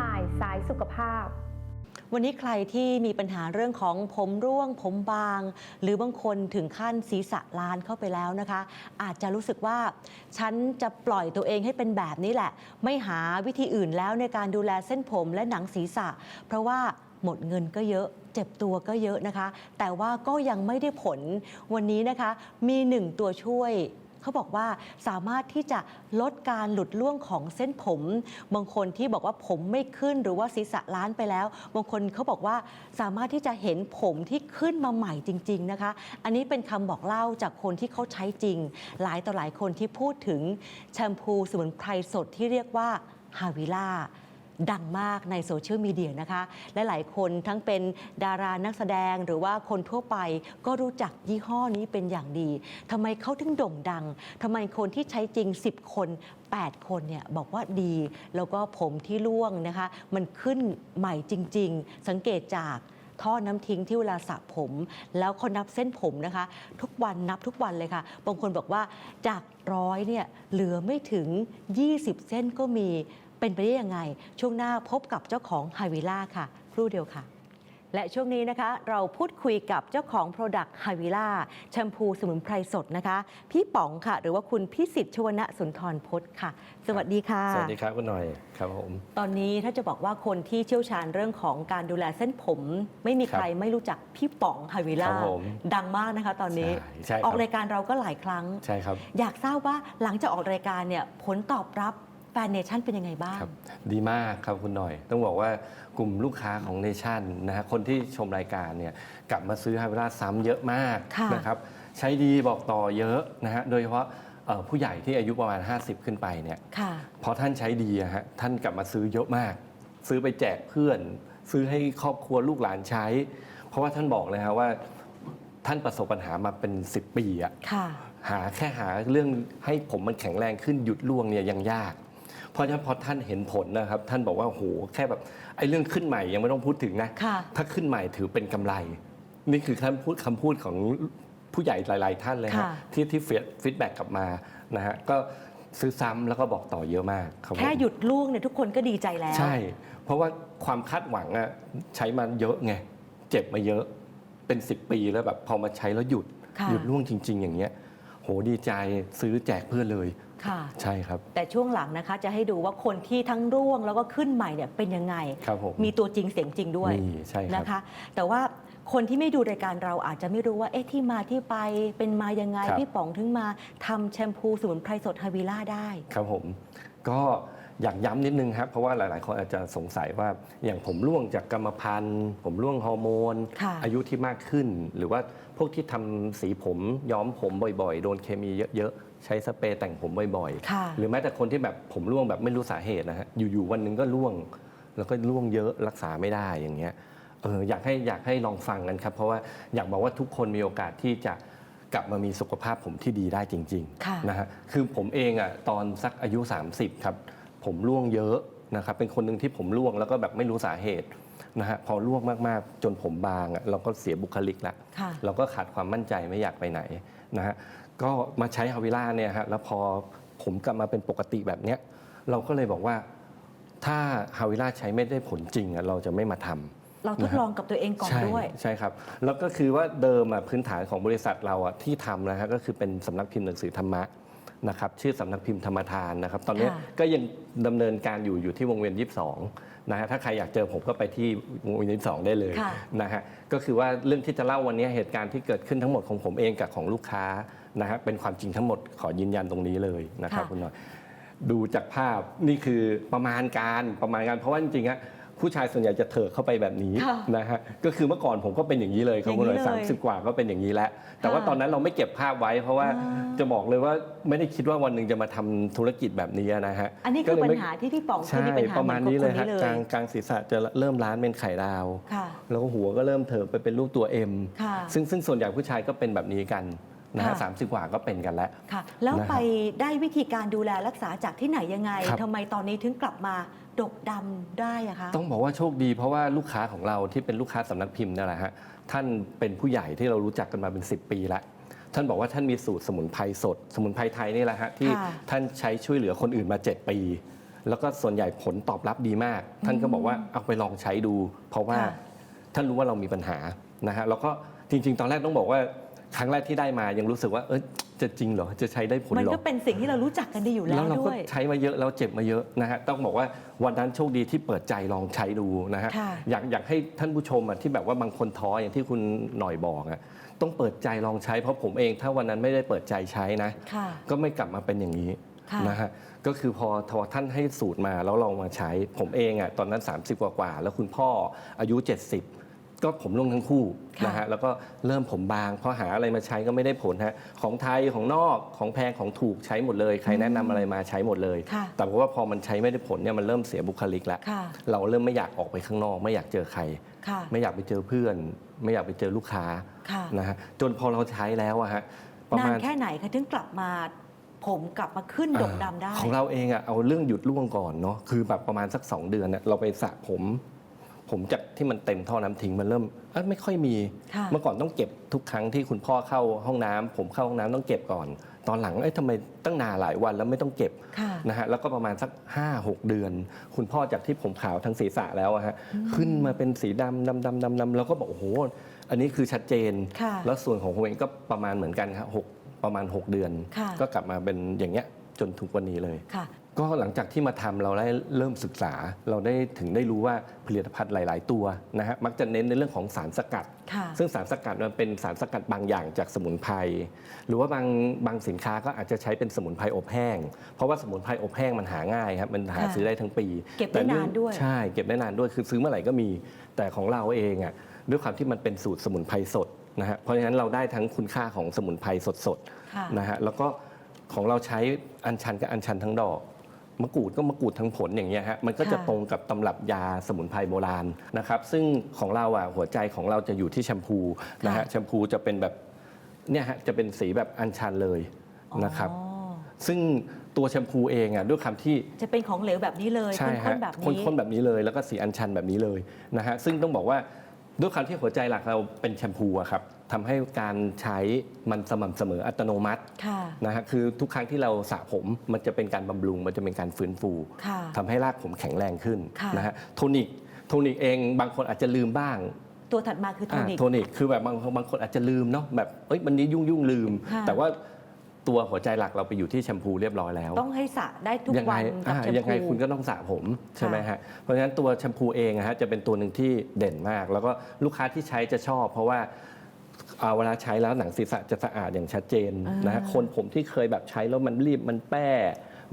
ลายสายสุขภาพ วันนี้ใครที่มีปัญหาเรื่องของผมร่วง ผมบาง หรือบางคนถึงขั้นศีรษะล้านเข้าไปแล้วนะคะ อาจจะรู้สึกว่า ฉันจะปล่อยตัวเองให้เป็นแบบนี้แหละ ไม่หาวิธีอื่นแล้วในการดูแลเส้นผมและหนังศีรษะ เพราะว่าหมดเงินก็เยอะเจ็บตัวก็เยอะนะคะ แต่ว่าก็ยังไม่ได้ผลวันนี้นะคะ มีหนึ่งตัวช่วย เขาบอกว่าสามารถที่จะลดการหลุดร่วงของเส้นผม บางคนที่บอกว่าผมไม่ขึ้นหรือว่าศีรษะล้านไปแล้ว บางคนเขาบอกว่าสามารถที่จะเห็นผมที่ขึ้นมาใหม่จริง ๆนะคะ อันนี้เป็นคำบอกเล่าจากคนที่เขาใช้จริง หลายต่อหลายคนที่พูดถึงแชมพูสมุนไพรสดที่เรียกว่าฮาวิล่า ดังมากในโซเชียลมีเดียนะคะและหลายคนทั้งเป็นดารานักแสดงหรือว่าคนทั่วไปก็รู้จักยี่ห้อนี้เป็นอย่างดีทำไมเขาถึงโด่งดังทำไมคนที่ใช้จริง 10 คน 8 คนเนี่ยบอกว่าดี แล้วก็ผมที่ร่วงนะคะ มันขึ้นใหม่จริง ๆ สังเกตจากท่อน้ำทิ้งที่เวลาสระผม แล้วเขานับเส้นผมนะคะ ทุกวันนับทุกวันเลยค่ะ บางคนบอกว่าจากร้อยเนี่ยเหลือไม่ถึง 20 เส้นก็มี เป็นไปได้ยังไง ช่วงหน้าพบกับเจ้าของไฮวิล่าค่ะ ครู่เดียวค่ะ และช่วงนี้นะคะ เราพูดคุยกับเจ้าของ Product h i v i l a แชมพูสมุนไพรสดนะคะ พี่ป๋องค่ะ หรือว่าคุณพิสิทธิ์ชวนะสุนทรพจน์ค่ะ สวัสดีค่ะ สวัสดีครับคุณหน่อยครับผม ตอนนี้ถ้าจะบอกว่าคนที่เชี่ยวชาญเรื่องของการดูแลเส้นผม ไม่มีใครไม่รู้จักพี่ป๋องไฮวิล่าครับผมดังมากนะคะ ตอนนี้ ใช่ใช่ครับ ออกรายการเราก็หลายครั้ง ใช่ครับ อยากทราบว่าหลังจากออกรายการเนี่ยผลตอบรับ แฟนเนชั่นเป็นยังไงบ้าง ครับดีมากครับคุณหน่อย ต้องบอกว่ากลุ่มลูกค้าของเนชั่นนะฮะคนที่ชมรายการเนี่ยกลับมาซื้อฮาเวล่าซ้ำเยอะมากค่ะนะครับใช้ดีบอกต่อเยอะนะฮะโดยเฉพาะเอ่อผู้ใหญ่ที่อายุประมาณ 50 ขึ้นไปเนี่ยค่ะ พอท่านใช้ดีอะฮะท่านกลับมาซื้อเยอะมาก ซื้อไปแจกเพื่อน ซื้อให้ครอบครัวลูกหลานใช้ เพราะว่าท่านบอกเลยฮะว่าท่านประสบปัญหามาเป็น 10 ปีอะ ค่ะ หาแค่หาเรื่องให้ผมมันแข็งแรงขึ้นหยุดร่วงเนี่ยยังยาก เพราะฉะนั้นพอท่านเห็นผลนะครับ ท่านบอกว่าโอ้โหแค่แบบไอ้เรื่องขึ้นใหม่ยังไม่ต้องพูดถึงนะ ค่ะ ถ้าขึ้นใหม่ถือเป็นกำไร นี่คือคำพูดคำพูดของผู้ใหญ่หลายๆท่านเลยฮะค่ะ ที่ที่ฟีดแบ็กกลับมานะฮะก็ซื้อซ้ำแล้วก็บอกต่อเยอะมากครับผม แค่หยุดลูกเนี่ยทุกคนก็ดีใจแล้ว ใช่ เพราะว่าความคาดหวังอะใช้มาเยอะไง เจ็บมาเยอะเป็น 10 ปีแล้วแบบพอมาใช้แล้วหยุด ค่ะ หยุดร่วงจริง ๆ อย่างเงี้ย โหดีใจซื้อแจกเพื่อนเลย ค่ะ ใช่ครับ แต่ช่วงหลังนะคะจะให้ดูว่าคนที่ทั้งร่วงแล้วก็ขึ้นใหม่เนี่ยเป็นยังไง ครับผมมีตัวจริงเสียงจริงด้วยมีใช่ครับ นะคะ แต่ว่าคนที่ไม่ดูรายการเราอาจจะไม่รู้ว่าเอ๊ะที่มาที่ไปเป็นมายังไง ครับ พี่ป๋องถึงมาทำแชมพูสมุนไพรสดฮาวิล่าได้ ครับผมก็อยากย้ำนิดนึงครับ เพราะว่าหลาย ๆ คนอาจจะสงสัยว่าอย่างผมร่วงจากกรรมพันธุ์ ผมร่วงฮอร์โมน ค่ะ อายุที่มากขึ้น หรือว่าพวกที่ทำสีผมย้อมผมบ่อย ๆ โดนเคมีเยอะ ๆ ใช้สเปรย์แต่งผมบ่อยค่ะ ๆ หรือแม้แต่คนที่แบบผมร่วงแบบไม่รู้สาเหตุนะฮะอยู่ๆวันหนึงก็ร่วง แล้วก็ร่วงเยอะรักษาไม่ได้อย่างเงี้ยเอออยากให้อยากให้ลองฟังกันครับ เพราะว่าอยากบอกว่าทุกคนมีโอกาสที่จะกลับมามีสุขภาพผมที่ดีได้จริงค่ะ ๆนะฮะคือผมเองอะตอนสักอายุ 30 ครับ ผมร่วงเยอะนะครับเป็นคนหนึ่งที่ผมร่วงแล้วก็แบบไม่รู้สาเหตุนะฮะพอร่วงมากๆ จนผมบางอะเราก็เสียบุคลิกแล้วค่ะ เราก็ขาดความมั่นใจไม่อยากไปไหนนะฮะ ก็มาใช้ฮาวิล่าเนี่ยฮะแล้วพอผมกลับมาเป็นปกติแบบเนี้ยเราก็เลยบอกว่าถ้าฮาวิล่าใช้ไม่ได้ผลจริงอะเราจะไม่มาทำ เราทดลองกับตัวเองก่อนใช่ด้วย ใช่ครับ แล้วก็คือว่าเดิมอะพื้นฐานของบริษัทเราอะที่ทำนะฮะก็คือเป็นสำนักพิมพ์หนังสือธรรมะนะครับชื่อสำนักพิมพ์ธรรมทานนะครับ ตอนนี้ค่ะ ก็ยังดำเนินการอยู่อยู่ที่วงเวียน 22นะฮะถ้าใครอยากเจอผมก็ไปที่วงเวียน 22 ได้เลยค่ะ นะฮะก็คือว่าเรื่องที่จะเล่าวันนี้เหตุการณ์ที่เกิดขึ้นทั้งหมดของผมเองกับของลูกค้า นะฮะเป็นความจริงทั้งหมดขอยืนยันตรงนี้เลยนะครับค่ะคุณหน่อยดูจากภาพนี่คือประมาณการประมาณการเพราะว่าจริงๆอะผู้ชายส่วนใหญ่จะเถิกเข้าไปแบบนี้ค่ะนะฮะก็คือเมื่อก่อนผมก็เป็นอย่างนี้เลยครับคุณหน่อยอย่างนี้สามเลยสิบกว่าก็เป็นอย่างนี้แล้ว แต่ว่าค่ะตอนนั้นเราไม่เก็บภาพไว้ เพราะว่าอ่าจะบอกเลยว่าไม่ได้คิดว่าวันหนึ่งจะมาทำธุรกิจแบบนี้นะฮะอันนี้คือก็เลยปัญไม่หาที่พี่ป๋องที่ใช่มีปัญหาประมาณนี้เลยหฮะมือนกกับลางคนนี้กลางศีรษะจะเริ่มล้านเป็นไข่ดาวค่ะแล้วก็หัวก็เริ่มเถิบไปเป็นรูปตัวเอ็มค่ะซึ่งซึ่งส่วนใหญ่ผู้ชายก็เป็นแบบนี้กัน นะฮะค่ะสามสิบกว่าก็เป็นกันแล้ว ค่ะ แล้วนะฮะไปได้วิธีการดูแลรักษาจากที่ไหนยังไงครับ ทำไมตอนนี้ถึงกลับมาดกดำได้อะคะ ต้องบอกว่าโชคดีเพราะว่าลูกค้าของเราที่เป็นลูกค้าสำนักพิมพ์นั่นแหละฮะท่านเป็นผู้ใหญ่ที่เรารู้จักกันมาเป็น 10 ปีแล้วท่านบอกว่าท่านมีสูตรสมุนไพรสด สมุนไพรไทยนี่แหละฮะที่ค่ะท่านใช้ช่วยเหลือคนอื่นมา 7 ปี แล้วก็ส่วนใหญ่ผลตอบรับดีมาก ท่านก็บอกว่าเอาไปลองใช้ดู เพราะว่าค่ะ ท่านรู้ว่าเรามีปัญหานะฮะแล้วก็จริง ๆ ตอนแรกต้องบอกว่า ครั้งแรกที่ได้มายังรู้สึกว่าเออจะจริงเหรอจะใช้ได้ผลมันเหรอก็เป็นสิ่งที่เรารู้จักกันดีอยู่แล้วแล้วเราก็ด้วย ใช้มาเยอะแล้วเจ็บมาเยอะนะฮะต้องบอกว่าวันนั้นโชคดีที่เปิดใจลองใช้ดูนะฮะค่ะ อยากอยากให้ท่านผู้ชมอะที่แบบว่าบางคนท้ออย่างที่คุณหน่อยบอกอะต้องเปิดใจลองใช้เพราะผมเองถ้าวันนั้นไม่ได้เปิดใจใช้นะ ค่ะ ก็ไม่กลับมาเป็นอย่างนี้ค่ะ นะฮะก็คือพอทอท่านให้สูตรมาแล้วลองมาใช้ ผมเองอะตอนนั้น 30 กว่ากว่าๆแล้วคุณพ่ออายุ 70 ก็ผมลงทั้งคู่ค่ะนะฮะแล้วก็เริ่มผมบางพอหาอะไรมาใช้ก็ไม่ได้ผลฮะของไทยของนอกของแพงของถูกใช้หมดเลย ใครแนะนำอะไรมาใช้หมดเลย ค่ะแต่ว่าพอมันใช้ไม่ได้ผลเนี่ยมันเริ่มเสียบุคลิกแล้วค่ะ เราเริ่มไม่อยากออกไปข้างนอก ไม่อยากเจอใคร ค่ะ ไม่อยากไปเจอเพื่อน ไม่อยากไปเจอลูกค้าค่ะ นะฮะจนพอเราใช้แล้วอะฮะประนานมาณ แค่ไหนคะถึงกลับมา ผมกลับมาขึ้นดกดำได้ ของเราเองอะเอาเรื่องหยุดร่วงก่อนเนาะคือแบบประมาณสัก 2 เดือนเนี่ยเราไปสระผม ผมจากที่มันเต็มท่อน้ำทิ้งมันเริ่มเอ้ยไม่ค่อยมีค่ะเมื่อก่อนต้องเก็บทุกครั้งที่คุณพ่อเข้าห้องน้ำผมเข้าห้องน้ำต้องเก็บก่อน ตอนหลังเอ้ยทำไมตั้งนานหลายวันแล้วไม่ต้องเก็บค่ะนะฮะแล้วก็ประมาณสัก 5 6 เดือน คุณพ่อจากที่ผมขาวทั้งศีรษะแล้วอะฮะขึ้นมาเป็นสีดำดำดำดำดำแล้วก็บอกโอ้โหอันนี้คือชัดเจนค่ะแล้วส่วนของผมเองก็ประมาณเหมือนกันครับหกประมาณ 6 เดือนค่ะก็กลับมาเป็นอย่างเงี้ยจนทุกวันนี้เลยค่ะ ก็หลังจากที่มาทำเราได้เริ่มศึกษา เราได้ถึงได้รู้ว่าผลิตภัณฑ์หลาย ๆ ตัวนะฮะมักจะเน้นในเรื่องของสารสกัด ค่ะ ซึ่งสารสกัดมันเป็นสารสกัดบางอย่างจากสมุนไพรหรือว่าบางบางสินค้าก็อาจจะใช้เป็นสมุนไพรอบแห้ง เพราะว่าสมุนไพรอบแห้งมันหาง่ายครับมันหาค่ะซื้อได้ทั้งปีเก็บได้แต่เนื่นานด้วย ใช่เก็บได้นานด้วยคือซื้อเมื่อไหร่ก็มีแต่ของเราเองอะด้วยความที่มันเป็นสูตรสมุนไพรสดนะฮะเพราะฉะนั้นเราได้ทั้งคุณค่าของสมุนไพรสดๆ ค่ะ นะฮะแล้วก็ของเราใช้อัญชันกับอัญชันทั้งดอก มะกรูดก็มะกรูดทั้งผลอย่างเงี้ยฮะมันก็จะค่ะตรงกับตำรับยาสมุนไพรโบราณนะครับ ซึ่งของเราอะหัวใจของเราจะอยู่ที่แชมพูนะฮะแชมพูจะเป็นแบบเนี่ยฮะจะเป็นสีแบบอัญชันเลยนะครับอ๋อซึ่งตัวแชมพูเองอะด้วยคำที่จะเป็นของเหลวแบบนี้เลยใช่ข้ฮะนๆแบบข้นี้นๆแบบนี้เลย แล้วก็สีอัญชันแบบนี้เลยนะฮะซึ่งต้องบอกว่าด้วยความที่หัวใจหลักเราเป็นแชมพูอะครับ ทำให้การใช้มันสม่ำเสมออัตโนมัติค่ะ นะฮะคือทุกครั้งที่เราสระผมมันจะเป็นการบำรุง มันจะเป็นการฟื้นฟูค่ะทำให้รากผมแข็งแรงขึ้นค่ะ นะฮะโทนิกโทนิกเองบางคนอาจจะลืมบ้าง ตัวถัดมาคือโทอ่านิกโทนิกคือแบบบางบางคนอาจจะลืมเนาะแบบเอ้ยวันนี้ยุ่งยุ่งๆลืม ค่ะ แต่ว่าตัวหัวใจหลักเราไปอยู่ที่แชมพูเรียบร้อยแล้วต้องให้สระได้ทุกยังไงวันกับอ่าแชมยังไงพู คุณก็ต้องสระผมใช่ไหมฮะเพราะฉะนั้นตัวแชมพูเองอะฮะจะเป็นตัวหนึ่งที่เด่นมาก แล้วก็ลูกค้าที่ใช้จะชอบ เพราะว่า อ่าเวลาใช้แล้วหนังศีรษะจะสะอาดอย่างชัดเจนอ่านนะฮะคนผมที่เคยแบบใช้แล้วมันรีบมันแป้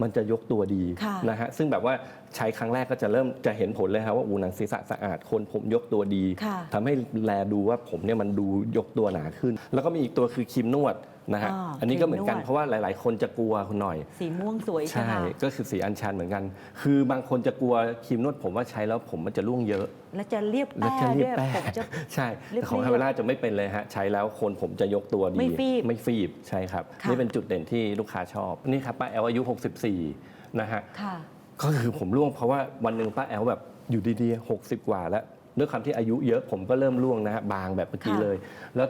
มันจะยกตัวดีค่ะนะฮะซึ่งแบบว่าใช้ครั้งแรกก็จะเริ่มจะเห็นผลเลยครับว่าอูหนังศีรษะสะอาดคนผมยกตัวดีค่ะทำให้แลดูว่าผมเนี่ยมันดูยกตัวหนาขึ้น แล้วก็มีอีกตัวคือครีมนวด นะฮะอ่าอันนี้ก็เหมือนกันครีมนวด เพราะว่าหลาย ๆ คนจะกลัวคุณหน่อย สีม่วงสวยใช่ใช่ไหมก็คือสีอัญชันเหมือนกัน คือบางคนจะกลัวครีมนวดผมว่าใช้แล้วผมมันจะร่วงเยอะ แล้วจะเรียบแล้แป้วจะรีด้บวยแป้ผมจะ ใช่เรียบแต่ของเรียบฮาเวล่าจะไม่เป็นเลยฮะ ใช้แล้วคนผมจะยกตัวดีไม่ฟีบไม่ฟีบใช่ครับ ค่ะ นี่เป็นจุดเด่นที่ลูกค้าชอบ นี่ครับป้าแอลอายุ 64 นะฮะ ค่ะ ก็คือผมร่วงเพราะว่าวันหนึ่งป้าแอลแบบอยู่ดีๆ 60 กว่าแล้วด้วยความที่อายุเยอะผมก็เริ่มร่วงนะฮะบางแบบเมื่อกี้ค่ะเลย แล้ว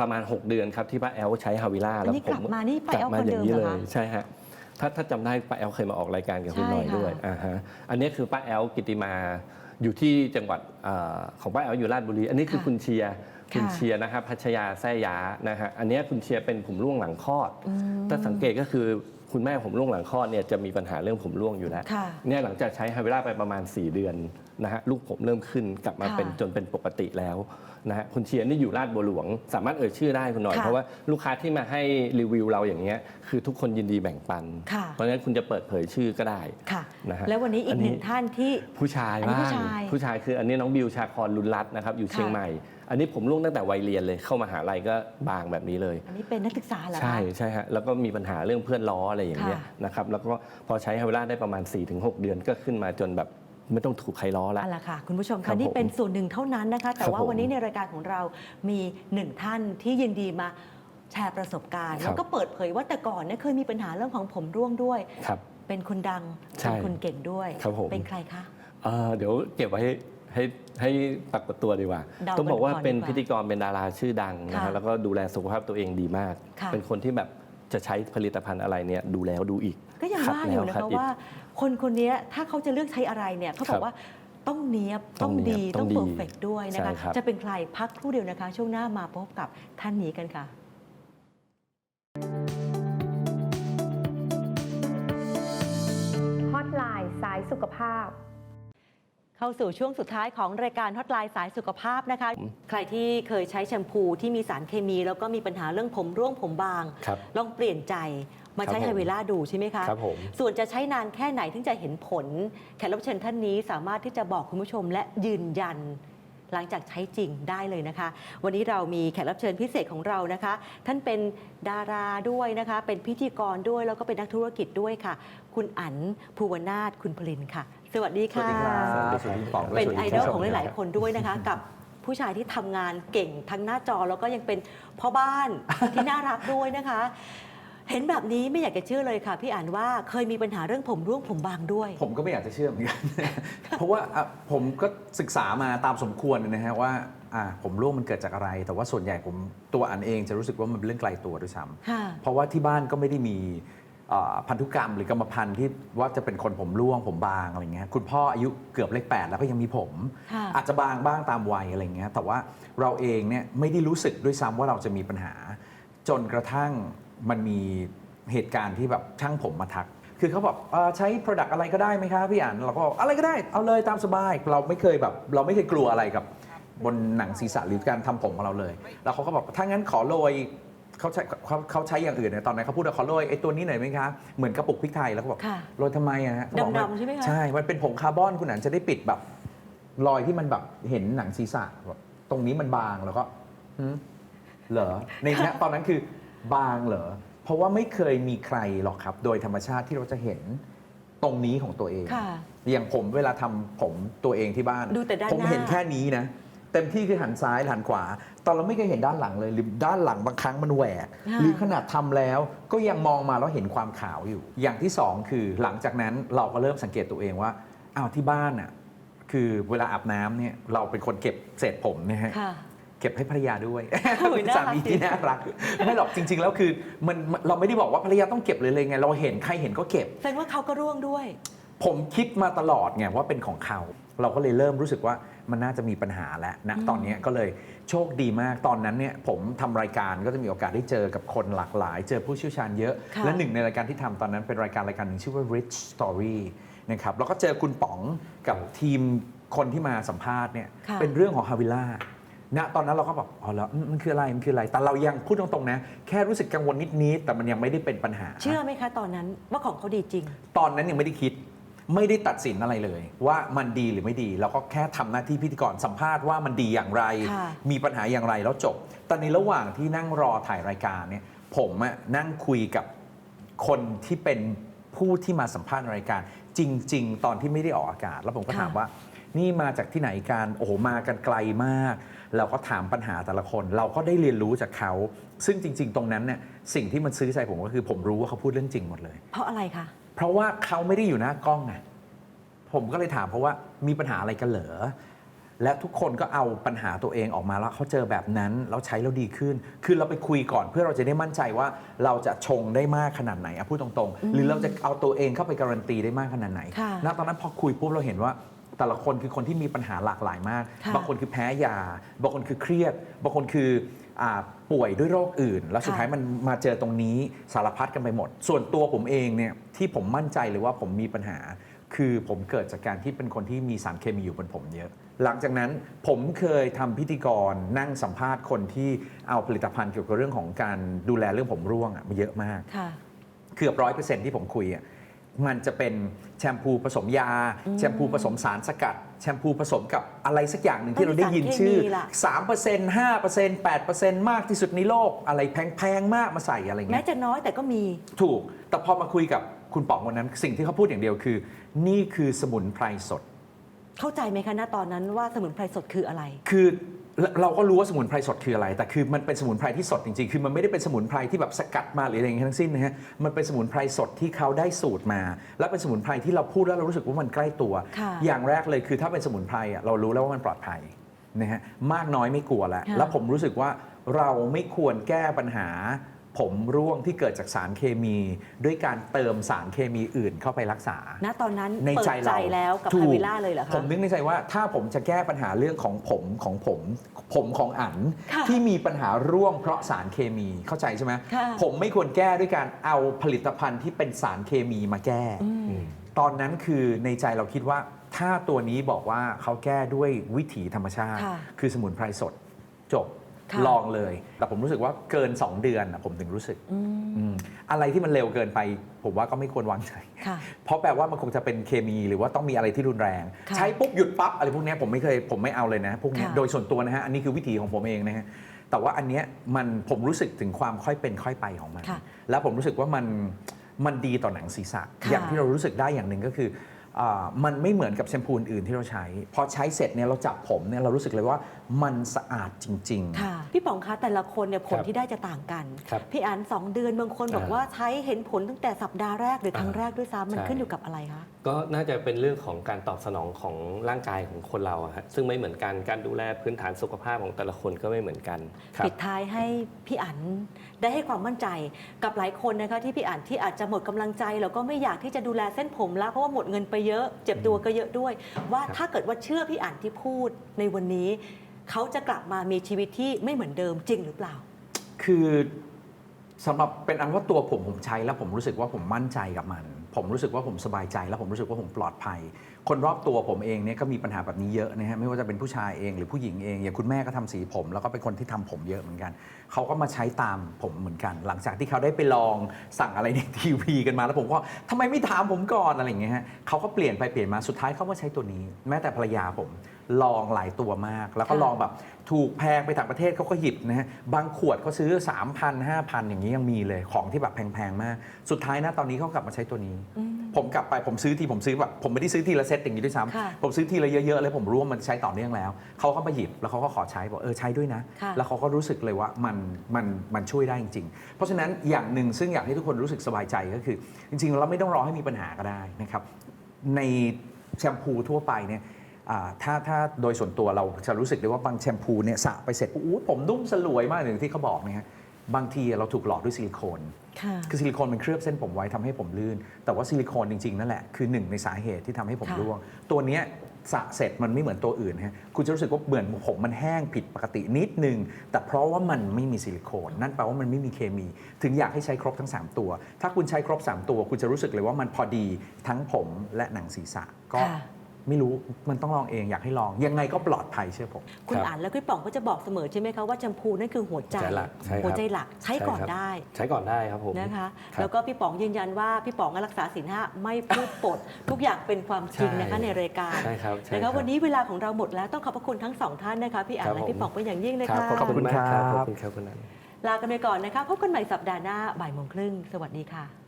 ประมาณ 6 เดือนครับที่ป้าแอลใช้ฮาวิล่าอันแล้วนี้ผกลัมบมานี่ป้ากลัแอลมาคนอเดิย่ามงนี้เหรเลอคะยใช่ฮะถ้าถ้าจำได้ป้าแอลเคยมาออกรายการกับคุณใช่หน่อยด้วยค่ะอ่าฮะอันนี้คือป้าแอลกิติมาอยู่ที่จังหวัดเอ่อของป้าแอลอยู่ราชบุรี อันนี้คือค่ะคุณเชียร์คุณค่ะเชียร์นะครับพัชยาแซ่ยานะฮะอันนี้คุณเชียร์เป็นผมร่วงหลังคลอด อืม ถ้าสังเกตก็คือคุณแม่ผมร่วงหลังคลอดเนี่ยจะมีปัญหาเรื่องผมร่วงอยู่แล้วค่ะ เนี่ยหลังจากใช้ฮาวิล่าไปประมาณ 4 เดือน นะฮะลูกผมเริ่มขึ้นกลับมาค่ะเป็นจนเป็นปกติแล้วนะฮะคุณเชียร์นี่อยู่ราชบัวหลวง สามารถเอ่ยชื่อได้คุณหน่อยค่ะเพราะว่าลูกค้าที่มาให้รีวิวเราอย่างเงี้ยคือทุกคนยินดีแบ่งปันค่ะเพราะฉะนั้นคุณจะเปิดเผยชื่อก็ได้ค่ะนะฮะแล้ววันนี้อีอักนนี้หนึ่งท่านที่ผู้ชายอันนี้บ้างผู้ชายผู้ชายคืออันนี้น้องบิวชาคอนลุนรัตน์นะครับอยู่เชียงค่ะใหม่อันนี้ผมร่วงตั้งแต่วัยเรียนเลยเข้ามาหาลัยก็บางแบบนี้เลย อันนี้เป็นนักศึกษาเหรอคะใช่ใช่ฮะแล้วก็มีปัญหาเรื่องเพื่อนล้ออะไรอย่างเงี้ยค่ะนะครับแล้วก็พอใช้ฮาวิล่าได้ประมาณ 4-6 เดือนก็ขึ้นมาจนแบบ ไม่ต้องถูกใครล้อแล้ว เอาละค่ะ คุณผู้ชมครัคะบนี่ผมเป็นส่วนหนึ่งเท่านั้นนะคะ แต่ครับว่าผมวันนี้ในรายการของเรามีหนึ่งท่านที่ยินดีมาแชร์ประสบการณ์ ครับ แล้วก็เปิดเผยว่าแต่ก่อนเนี่ยเคยมีปัญหาเรื่องของผมร่วงด้วย ครับ เป็นคนดังใช่เป็นคนเก่งด้วย ครับผม เป็นใครคะ เอ่อเดี๋ยวเก็บไว้ให้ให้ให้ปรากฏตัวดีกว่า เดาต้องบอกว่าก่อนเป็นดีกว่าพิธีกรเป็นดาราชื่อดังนะค่ะฮะแล้วก็ดูแลสุขภาพตัวเองดีมาก ค่ะ เป็นคนที่แบบจะใช้ผลิตภัณฑ์อะไรเนี่ยดูแล้วดูอีกก็ยังคัดว่าอยู่แล้วนะคัดคะอีก ว่า คนคนนี้ถ้าเขาจะเลือกใช้อะไรเนี่ยเขาบอครักบว่าต้องเนี้ยบต้ต้อองงเนีดียบต้ต้อองงดีเพอร์เฟกด้วยนะคะใช่ครับจะเป็นใครพักครู่เดียวนะคะ ช่วงหน้ามาพบกับท่านนี้กันค่ะฮอตไลน์สายสุขภาพ เข้าสู่ช่วงสุดท้ายของรายการฮอตไลน์สายสุขภาพนะคะ ใครที่เคยใช้แชมพูที่มีสารเคมี แล้วก็มีปัญหาเรื่องผมร่วงผมบาง ครับ ลองเปลี่ยนใจมาใช้ครับไฮผมเวล่าดูใช่ไหมคะ ครับผม ส่วนจะใช้นานแค่ไหนถึงจะเห็นผล แขกรับเชิญท่านนี้สามารถที่จะบอกคุณผู้ชมและยืนยัน หลังจากใช้จริงได้เลยนะคะ วันนี้เรามีแขกรับเชิญพิเศษของเรานะคะ ท่านเป็นดาราด้วยนะคะ เป็นพิธีกรด้วยแล้วก็เป็นนักธุรกิจด้วยค่ะ คุณอั๋นภูวนาถคุณพลินค่ะ สวัสดีค่ะ สวัสดีครับคุณป๋องเป็นสวัสไอดีดอลครับของหลาย ๆ คนด้วยนะคะ กับผู้ชายที่ทำงานเก่งทั้งหน้าจอแล้วก็ยังเป็นพ่อบ้าน ที่น่ารักด้วยนะคะ เห็นแบบนี้ไม่อยากจะเชื่อเลยค่ะ พี่อ่านว่าเคยมีปัญหาเรื่องผมร่วงผมบางด้วย ผมก็ไม่อยากจะเชื่อเหมือนกัน เพราะว่าอะผมก็ศึกษามาตามสมควรนะฮะว่าอะผมร่วงมันเกิดจากอะไร แต่ว่าส่วนใหญ่ผมตัวอันเองจะรู้สึกว่ามันเป็นเรื่องไกลตัวด้วยซ้ค่ะำเพราะว่าที่บ้านก็ไม่ได้มีอ่า พันธุกรรมหรือกรรมพันธุ์ที่ว่าจะเป็นคนผมร่วงผมบางอะไรเงี้ยคุณพ่ออายุเกือบเลขแปดแล้วก็ยังมีผม ค่ะอาจจะบางบ้างตามวัยอะไรเงี้ยแต่ว่าเราเองเนี่ยไม่ได้รู้สึกด้วยซ้ำว่าเราจะมีปัญหา จนกระทั่งมันมีเหตุการณ์ที่แบบช่างผมมาทัก คือเขาบอกเอ่อใช้ Product อะไรก็ได้ไหมคะพี่อ่านเราก็บอกอะไรก็ได้เอาเลยตามสบาย เราไม่เคยแบบเราไม่เคยกลัวอะไรกับบนหนังศีรษะหรือการทำผมของเราเลย แล้วเขาก็บอกถ้างั้นขอโรย เขาใช้เขาเขาใช้อย่างอื่นเนี่ยตอนนั้นเขาพูดว่าขอโรยไอ้ตัวนี้หน่อยไหมคะเหมือนกระปุกพริกไทยแล้วก็บอกค่ะโรยทำไมอะฮะเขาบอกว่าดำๆใช่ไหมคะ ใช่ มันเป็นผงคาร์บอนคุณอันจะได้ปิดแบบ รอยที่มันแบบเห็นหนังศีรษะแบบตรงนี้มันบางแล้วก็หืมเหรอในเนี้ยตอนนั้นคือบางเหรอเพราะว่าไม่เคยมีใครหรอกครับ โดยธรรมชาติที่เราจะเห็นตรงนี้ของตัวเอง ค่ะ อย่างผมเวลาทำผมตัวเองที่บ้าน ดูแต่ด้านผมหน้าเห็นแค่นี้นะ เต็มที่คือหันซ้ายหันขวา ตอนเราไม่เคยเห็นด้านหลังเลยหรือด้านหลังบางครั้งมันแหวกค่ะหรือขนาดทำแล้วก็ยังมองมาแล้วเห็นความขาวอยู่ อย่างที่สองคือหลังจากนั้นเราก็เริ่มสังเกตตัวเองว่าอ้าวที่บ้านอะคือเวลาอาบน้ำเนี่ยเราเป็นคนเก็บเศษผมเนี่ยฮะค่ะเก็บให้ภรรยาด้วยโอ้ยเป็นน่ารักสามีที่น่ารักไม่หรอกจริง ๆ แล้วคือมันมันเราไม่ได้บอกว่าภรรยาต้องเก็บเลยเลยไงเราเห็นใครเห็นก็เก็บแสดงว่าเขาก็ร่วงด้วย ผมคิดมาตลอดไงว่าเป็นของเขา เราก็เลยเริ่มรู้สึกว่า มันน่าจะมีปัญหาแล้วนะอืมตอนเนี้ยก็เลยโชคดีมากตอนนั้นเนี่ยผมทำรายการก็จะมีโอกาสได้เจอกับคนหลากหลาย เจอผู้เชี่ยวชาญเยอะค่ะและหนึ่งในรายการที่ทำตอนนั้นเป็นรายการรายการหนึ่งชื่อว่า Rich Story นะครับแล้วก็เจอคุณป๋องกับทีมคนที่มาสัมภาษณ์เนี่ยค่ะเป็นเรื่องของฮาวิล่าณตอนนั้นเราก็แบบอ๋อแล้วมันคืออะไรมันคืออะไรแต่เรายังพูดตรงๆนะ แค่รู้สึกกังวลนิดๆแต่มันยังไม่ได้เป็นปัญหา เชื่อไหมคะตอนนั้นว่าของเขาดีจริง ตอนนั้นยังไม่ได้คิด ไม่ได้ตัดสินอะไรเลย ว่ามันดีหรือไม่ดี เราก็แค่ทำหน้าที่พิธีกรสัมภาษณ์ว่ามันดีอย่างไรค่ะมีปัญหาอย่างไรแล้วจบ แต่ในระหว่างที่นั่งรอถ่ายรายการเนี่ยผมอะนั่งคุยกับคนที่เป็นผู้ที่มาสัมภาษณ์ในรายการ จริง ๆ ตอนที่ไม่ได้ออกอากาศ แล้วผมก็ค่ะถามว่า นี่มาจากที่ไหนกันโอ้โหมากันไกลมาก เราก็ถามปัญหาแต่ละคน เราก็ได้เรียนรู้จากเขา ซึ่งจริง ๆ ตรงนั้นเนี่ยสิ่งที่มันซื้อใจผมก็คือผมรู้ว่าเขาพูดเรื่องจริงหมดเลย เพราะอะไรคะ เพราะว่าเขาไม่ได้อยู่หน้ากล้องไงผมก็เลยถามเพราะว่ามีปัญหาอะไรกันเหรอและทุกคนก็เอาปัญหาตัวเองออกมาแล้วเขาเจอแบบนั้นแล้วใช้แล้วดีขึ้น คือเราไปคุยก่อนเพื่อเราจะได้มั่นใจว่าเราจะชงได้มากขนาดไหนอะพูดตรงๆ หรือเราจะเอาตัวเองเข้าไปการันตีได้มากขนาดไหนค่ะณตอนนั้นพอคุยปุ๊บเราเห็นว่า แต่ละคนคือคนที่มีปัญหาหลากหลายมาก ค่ะบางคนคือแพ้ยา บางคนคือเครียด บางคนคืออ่าป่วยด้วยโรคอื่น แล้วสุดค่ะ ท้ายมันมาเจอตรงนี้สารพัดกันไปหมด ส่วนตัวผมเองเนี่ยที่ผมมั่นใจเลยว่าผมมีปัญหา คือผมเกิดจากการที่เป็นคนที่มีสารเคมีอยู่บนผมเยอะ หลังจากนั้นผมเคยทำพิธีกรนั่งสัมภาษณ์คนที่เอาผลิตภัณฑ์เกี่ยวกับเรื่องของการดูแลเรื่องผมร่วงอะมาเยอะมาก ค่ะ เกือบร้อยเปอร์เซ็นที่ผมคุยอะ มันจะเป็นแชมพูผสมยา แชมพูผสมสารสกัด แชมพูผสมกับอะไรสักอย่างหนึ่งที่เราได้ยินชื่อต้องมีสารเคมีล่ะ3% 5% 8%มากที่สุดในโลก อะไรแพงๆมากมาใส่อะไรแม้เงี้ยจะน้อยแต่ก็มี ถูก แต่พอมาคุยกับคุณป๋องวันนั้น สิ่งที่เขาพูดอย่างเดียวคือ นี่คือสมุนไพรสด เข้าใจไหมคะณตอนนั้นว่าสมุนไพรสดคืออะไร คือ เราเราก็รู้ว่าสมุนไพรสดคืออะไร แต่คือมันเป็นสมุนไพรที่สดจริงๆ คือมันไม่ได้เป็นสมุนไพรที่แบบสกัดมาหรืออะไรอย่างเงี้ยทั้งสิ้นนะฮะ มันเป็นสมุนไพรสดที่เขาได้สูตรมา และเป็นสมุนไพรที่เราพูดแล้วเรารู้สึกว่ามันใกล้ตัวค่ะอย่างแรกเลยคือถ้าเป็นสมุนไพรอะเรารู้แล้วว่ามันปลอดภัยนะฮะ มากน้อยไม่กลัวแล้วค่ะแล้วผมรู้สึกว่าเราไม่ควรแก้ปัญหา ผมร่วงที่เกิดจากสารเคมี ด้วยการเติมสารเคมีอื่นเข้าไปรักษา ณตอนนั้นในเปิดใจใจเราแล้วกับถูพาวิล่าเลยเหรอคะ ผมนึกในใจว่าถ้าผมจะแก้ปัญหาเรื่องของผมของผม ผมของอันค่ะที่มีปัญหาร่วงเพราะสารเคมีเข้าใจใช่ไหมค่ะ ผมไม่ควรแก้ด้วยการเอาผลิตภัณฑ์ที่เป็นสารเคมีมาแก้ อืม ตอนนั้นคือในใจเราคิดว่า ถ้าตัวนี้บอกว่าเขาแก้ด้วยวิถีธรรมชาติ ค่ะ คือสมุนไพรสดจบค่ะ ลองเลย แต่ผมรู้สึกว่าเกิน 2 เดือนน่ะผมถึงรู้สึกอืมอืมอะไรที่มันเร็วเกินไป ผมว่าก็ไม่ควรวางใจ ค่ะ เพราะแปลว่ามันคงจะเป็นเคมีหรือว่าต้องมีอะไรที่รุนแรง ค่ะใช้ปุ๊บหยุดปั๊บอะไรพวกเนี้ยผมไม่เคยผมไม่เอาเลยนะ พวกเนี้ยค่ะ โดยส่วนตัวนะฮะ อันนี้คือวิถีของผมเองนะฮะ แต่ว่าอันเนี้ยมันผมรู้สึกถึงความค่อยเป็นค่อยไปของมัน ค่ะแล้วผมรู้สึกว่ามันมันดีต่อหนังศีรษะ ค่ะ อย่างที่เรารู้สึกได้อย่างหนึ่งก็คืออ่ามันไม่เหมือนกับแชมพูอื่นที่เราใช้ พอใช้เสร็จเนี่ยเราจับผมเนี่ยเรารู้สึกเลยว่า มันสะอาดจริงๆค่ะ พี่ป๋องคะแต่ละคนเนี่ยผลครับที่ได้จะต่างกัน ครับพี่อันสองเดือนบางคนบอกอ่าว่าใช้เห็นผลตั้งแต่สัปดาห์แรกหรือครั้งอ่าแรกด้วยซ้ำมันใช่ ขึ้นอยู่กับอะไรคะ ก็น่าจะเป็นเรื่องของการตอบสนองของร่างกายของคนเราอะฮะซึ่งไม่เหมือนกันการดูแลพื้นฐานสุขภาพของแต่ละคนก็ไม่เหมือนกันครับ ปิดท้ายให้พี่อันได้ให้ความมั่นใจกับหลายคนนะคะที่พี่อันที่อาจจะหมดกำลังใจแล้วก็ไม่อยากที่จะดูแลเส้นผมแล้วเพราะว่าหมดเงินไปเยอะ เจ็บตัวก็เยอะด้วย ว่าครับ ถ้าเกิดว่าเชื่อพี่อันที่พูดในวันนี้เขาจะกลับมามีชีวิตที่ไม่เหมือนเดิมจริงหรือเปล่า คือสำหรับเป็นอันว่าตัวผมผมใช้แล้วผมรู้สึกว่าผมมั่นใจกับมัน ผมรู้สึกว่าผมสบายใจ แล้วผมรู้สึกว่าผมปลอดภัย คนรอบตัวผมเองเนี่ยก็มีปัญหาแบบนี้เยอะนะฮะไม่ว่าจะเป็นผู้ชายเองหรือผู้หญิงเองอย่างคุณแม่ก็ทำสีผม แล้วก็เป็นคนที่ทำผมเยอะเหมือนกันเขาก็มาใช้ตามผมเหมือนกัน หลังจากที่เขาได้ไปลองสั่งอะไรในทีวีกันมาแล้วผมก็ทำไมไม่ถามผมก่อนอะไรอย่างเงี้ยฮะเขาก็เปลี่ยนไปเปลี่ยนมาสุดท้ายเขาก็ใช้ตัวนี้ แม้แต่ภรรยาผม ลองหลายตัวมาก แล้วก็ค่ะลองแบบถูกแพงไปต่างประเทศเขาก็หยิบนะฮะบางขวดเขาซื้อ 3,000 5,000 อย่างนี้ยังมีเลยของที่แบบแพงๆมาก สุดท้ายนะตอนนี้เขากลับมาใช้ตัวนี้อืมผมกลับไปผมซื้อทีผมซื้อแบบผมไม่ได้ซื้อทีละเซตอย่างนี้ด้วยซ้ค่ะำผมซื้อทีละเยอะๆเลยผมรู้ว่ามันใช้ต่อเนื่องแล้วเขาก็มาหยิบแล้วเขาก็ขอใช้บอกเออใช้ด้วยนะค่ะแล้วเขาก็รู้สึกเลยว่ามันมันมันช่วยได้จริง ๆ เพราะฉะนั้นอย่างหนึ่งซึ่งอยากให้ทุกคนรู้สึกสบายใจก็คือ จริงๆเราไม่ต้องรอให้มีปัญหาก็ได้นะครับในแชมพูทั่วไปเนี่ยอ่า ถ้าถ้าโดยส่วนตัวเราจะรู้สึกได้ว่าบางแชมพูเนี่ยสระไปเสร็จปุ๊บอู้ผมนุ่มสลวยมากอย่างที่เขาบอกนะฮะบางทีเราถูกหลอกด้วยซิลิโคนค่ะคือซิลิโคนมันเคลือบเส้นผมไว้ทำให้ผมลื่น แต่ว่าซิลิโคนจริง ๆ นั่นแหละ คือหนึ่งในสาเหตุที่ทำให้ผมค่ะร่วง ตัวเนี้ยสระเสร็จมันไม่เหมือนตัวอื่นฮะคุณจะรู้สึกว่าเหมือนผมมันแห้งผิดปกตินิดนึง แต่เพราะว่ามันไม่มีซิลิโคน นั่นแปลว่ามันไม่มีเคมี ถึงอยากให้ใช้ครบทั้ง 3 ตัว ถ้าคุณใช้ครบ 3 ตัว คุณจะรู้สึกเลยว่ามันพอดีทั้งผมและหนังศีรษะก็ค่ะ ไม่รู้มันต้องลองเองอยากให้ลอง ยังไงก็ปลอดภัยเชื่อผม คุณครับอ่านแล้วพี่ป๋องก็จะบอกเสมอใช่ไหมคะว่าแชมพูนั่นคือหัวใจ หัวใจหลักใช่ครับ หัวใจหลักใช้ก่อนใช่ครับได้ใช้ก่อนได้ครับผม นะคะ ครับแล้วก็พี่ป๋องยืนยันว่าพี่ป๋องรักษาศีลห้าไม่พูดปด ทุกอย่างเป็นความจริงนะคะใช่ ในรายการใช่ครับใช่นะครัคะบ วันนี้เวลาของเราหมดแล้วต้องขอบพระคุณทั้งสองท่านนะคะพี่อ่านครับและพี่ผมป๋องเป็นอย่างยิ่งเลยครับค่ะขอบคุณมากครับขอบคุณครับขอบคุณครับคุณนัน ลากันไปก่อนนะคะพบกันใหม่สัปดาห์หน้าบ่ายโมงครึ่งสวัสดีค่ะ